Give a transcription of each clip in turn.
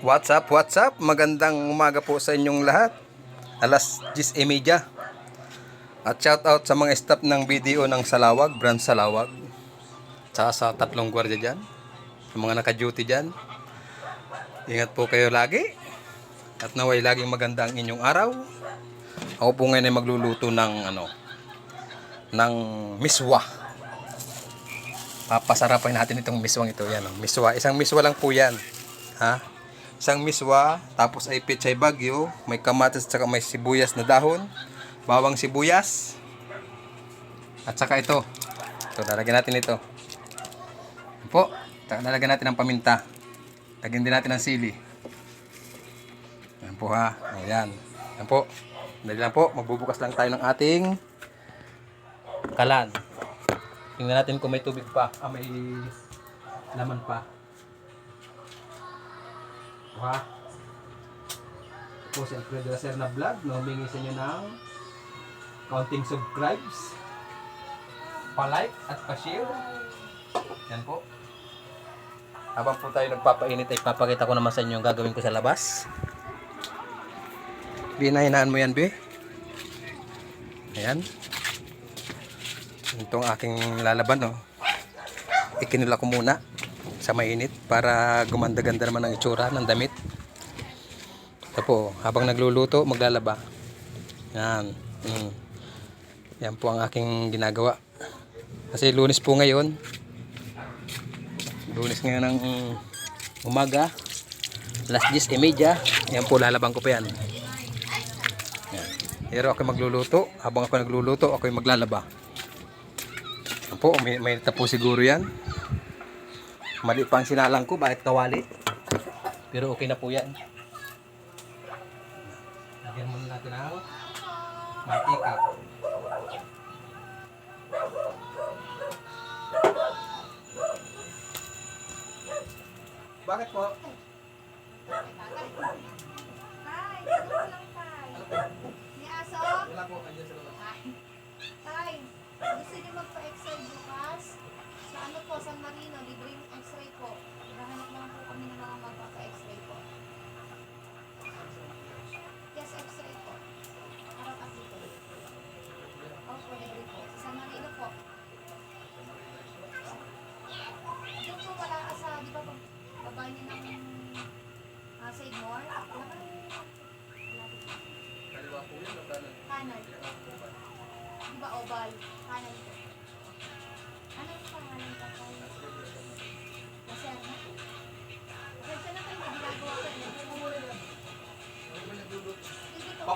What's up, what's up? Magandang umaga po sa inyong lahat. Alas 10.30. At shout out sa mga staff ng BDO ng Salawag, Brand Salawag. Tsaka sa tatlong gwardiya dyan. Sa mga naka-duty dyan. Ingat po kayo lagi. At naway laging maganda ang inyong araw. Ako po ngayon ay magluluto ng ano, ng miswa. Papasarapin natin itong miswang ito. Yan, oh, miswa. Isang miswa lang po yan. Ha? Isang miswa, tapos ay pechay bagyo, may kamatis at may sibuyas na dahon, bawang sibuyas, at saka ito. Ito, lalagyan natin ito. Po, lalagyan natin ng paminta. Lagyan din natin ng sili. Yan po ha. Ayan. Yan po. Dali lang po, magbubukas lang tayo ng ating kalan. Tingnan natin kung may tubig pa. Ah, may laman pa. Ha? Po siyempre dala sir na vlog na humingi sa inyo ng counting subscribes, pa-like at pa-share. Yan po. Habang po tayo nagpapainit ay papakita ko naman sa inyo ang gagawin ko sa labas. Binahinaan mo yan, be. Ayan. Itong aking lalaban, oh. Ikinula ko muna sa mainit para gumanda-ganda naman ang itsura ng damit. Ito po, habang nagluluto, maglalaba. Yan. Mm. Yan po ang aking ginagawa. Kasi lunes po ngayon. Lunes ngayon ng umaga. Alas 10.30. Yan po, lalaban ko pa yan. Yan. Pero ako magluluto. Habang ako nagluluto, ako maglalaba. Yan po, may, may po siguro yan. Mali pa ang sinalang ko, bakit kawali? Pero okay na po yan. Lagyan muna natin ang mantika. Bakit po? Tay, ano lang tay? Ni Aso? Wala po, gusto niyo magpa-x-ray bukas? Sa ano po, San Marino, libreng x-ray po. Nahanap lang po kami ng mga magpapa-x-ray po. Yes, x-ray po. Harap at dito. Opo, libre po. Sa San Marino po. Doon po wala ka sa, di ba, pag baba niyo ng uh, Save More? Wala ka Kaliwa po yun, kanan? Kanan. Di ba oval? Kanan po.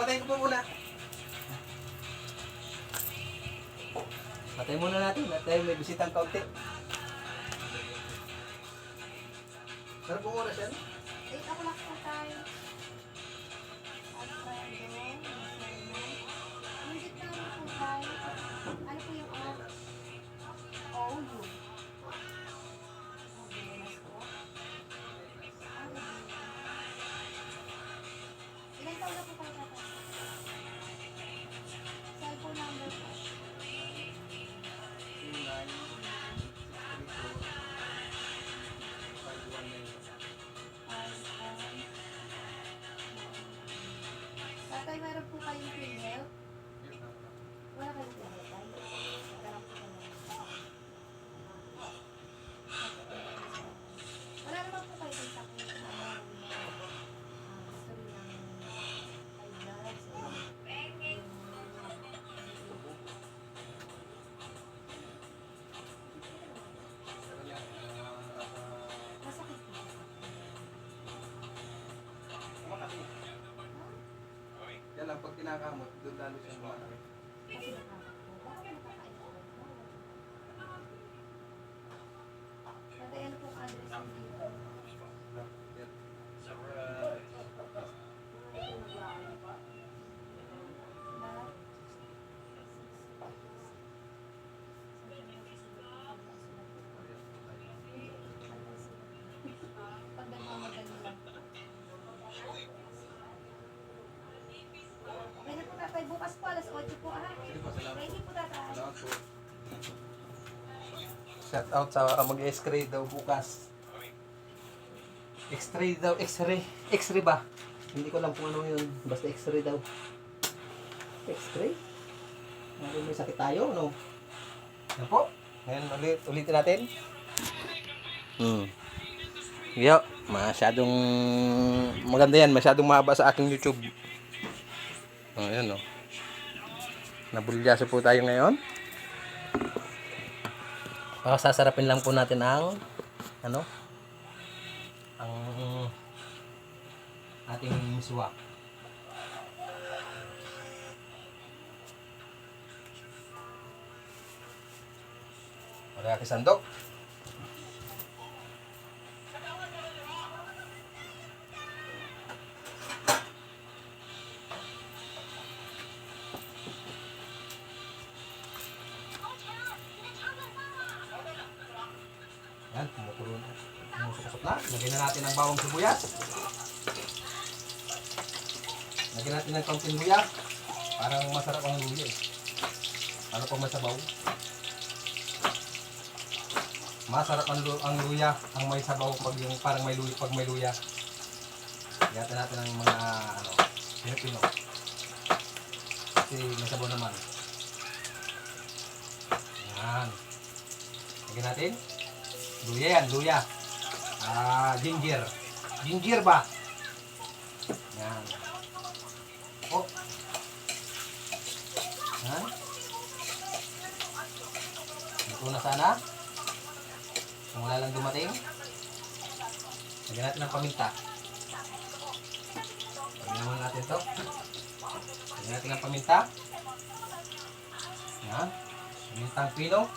Papatayin ko po muna. Patayin muna natin at tayo may bisitang kaunti. Sarap po oras yan. اگر یک دلیلش شما. Shout out sa mag-escray daw bukas. X-ray daw, X-ray. X-ray ba? Hindi ko alam kung ano yun. Basta X-ray daw. X-ray? Ano may sakit tayo, no? Yan po. Ngayon, ulit, ulitin natin. Hmm. Yo, masyadong maganda yan. Masyadong mahaba sa aking YouTube. Oh, yan, oh. Nabulyaso po tayo ngayon. Ah, sasarapin lang po natin ang ano? Ang ating miswa. Wala ka sandok. Na. Lagyan na natin ang bawang sibuyas. Lagyan natin ng kaunting luya. Parang masarap ang luya eh. Ano pag masabaw? Masarap ang, ang luya. Ang may sabaw pag yung parang may luya pag may luya. Lagyan natin ng mga ano, Pilipino. Kasi may sabaw naman. Yan. Lagyan natin. Luya yan, luya. Ah, ginger. Ginger ba? Yan. Oh. Yan. Ito na sana. Kung wala lang dumating. Lagyan natin ng paminta. Lagyan naman natin to. Lagyan natin ng paminta. Yan. Pamintang pino.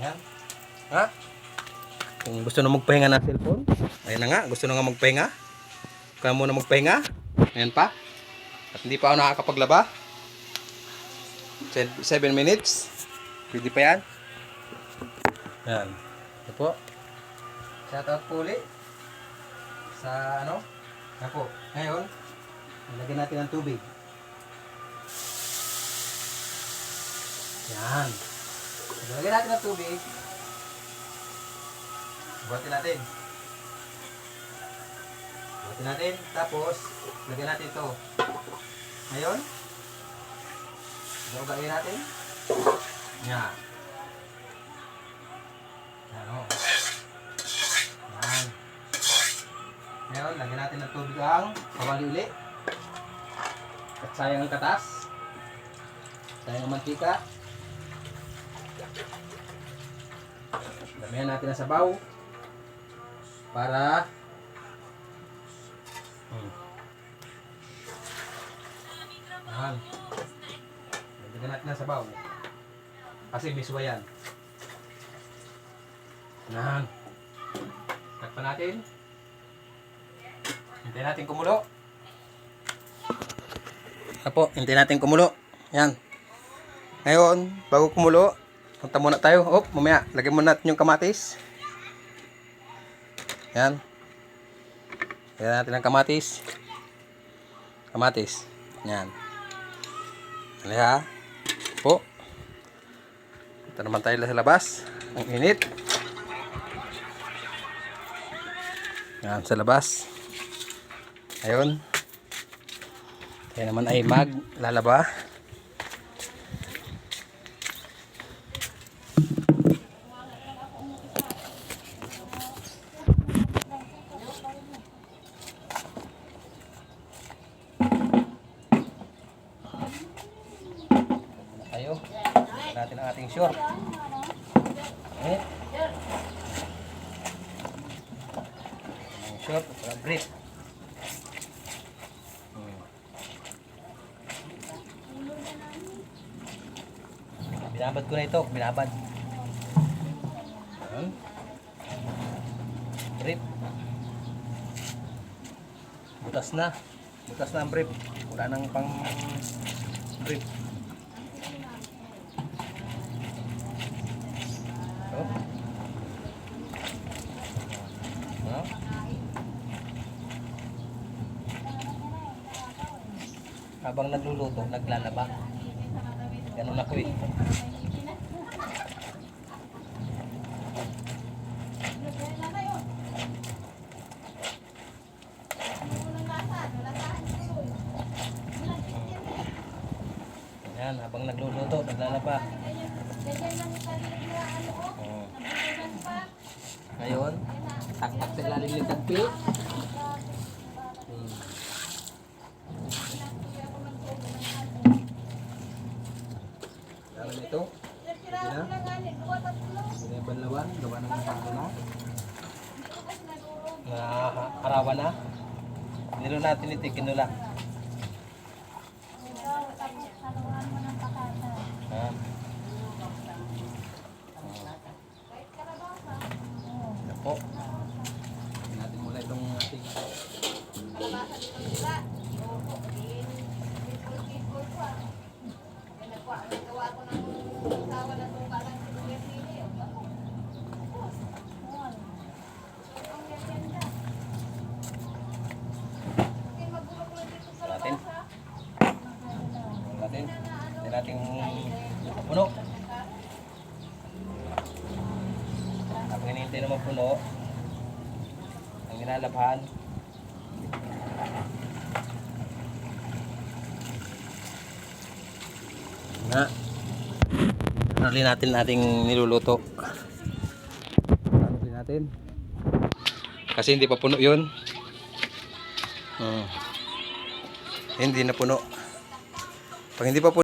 Yan. Ha? Kung gusto na magpahinga ng cellphone, ayun na nga, gusto na nga magpahinga. Kaya muna magpahinga. Ayan pa. At hindi pa ako nakakapaglaba. 7 minutes. Pwede pa yan. Yan. Ito po. Shout out po ulit. Sa ano? Po. Ngayon, ilagyan natin ng tubig. Yan. Ilagyan natin ng tubig. Buhatin natin. Buhatin natin. Tapos, lagyan natin ito. Ngayon, gawagayin natin. Yan. Yan o. Yan. Ngayon, lagyan natin ng tubig ang kawali uli. At sayang ang katas. Sayang ang mantika. Damihan natin ang sabaw. Para hmm. Yan. Lagyan natin ang sabaw. Kasi miswa yan. Yan. Takpan natin. Hintayin natin kumulo. Apo, hintayin natin kumulo. Yan. Ngayon, bago kumulo, punta muna tayo. Oh, mamaya, lagyan muna natin yung kamatis. Yan. Lagyan natin ang kamatis. Kamatis. Yan. Ano ha? Po. Ito naman tayo sa labas. Ang init. Yan, sa labas. Ayun. Kaya naman ay maglalaba. tayo. Lagyan natin ang ating short. Eh. Ang short saka brief. Hmm. Binabad ko na ito. Binabad. Ayan. Brief. Butas na. Butas na ang brief. Wala nang pang brief. habang nagluluto, naglalaba. Ganun ako eh. Yan, habang nagluluto, naglalaba. Oh. Ngayon, taktak sa ilalim ng tagpi. Nilo natin ito, kinula. nilalabhan. Na. Nalin natin ating niluluto. Nalin natin. Kasi hindi pa puno 'yun. Hmm. Hindi na puno. Pag hindi pa puno